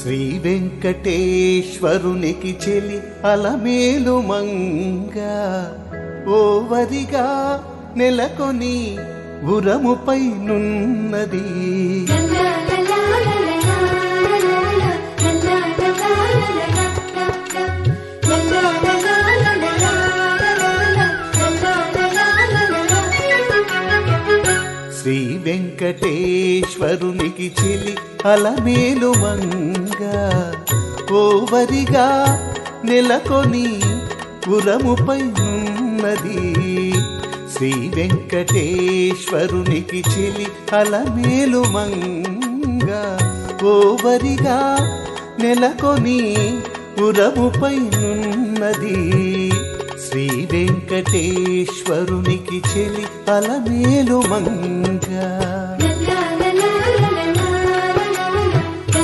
శ్రీ వెంకటేశ్వరునికి చెలి అలమేలు మంగ. ఓవరిగా నెలకొని ఉరముపై నున్నది శ్రీ వెంకటేశ్వరునికి చెలి అలమేలు మంగ ఓవరిగా నెలకొని పురముపై ఉన్నది. శ్రీ వెంకటేశ్వరునికి చెలి అలమేలు మంగ ఓవరిగా నెలకొని పురముపై ఉన్నది. శ్రీ వెంకటేశ్వరునికి చెలి అలమేలు మంగా.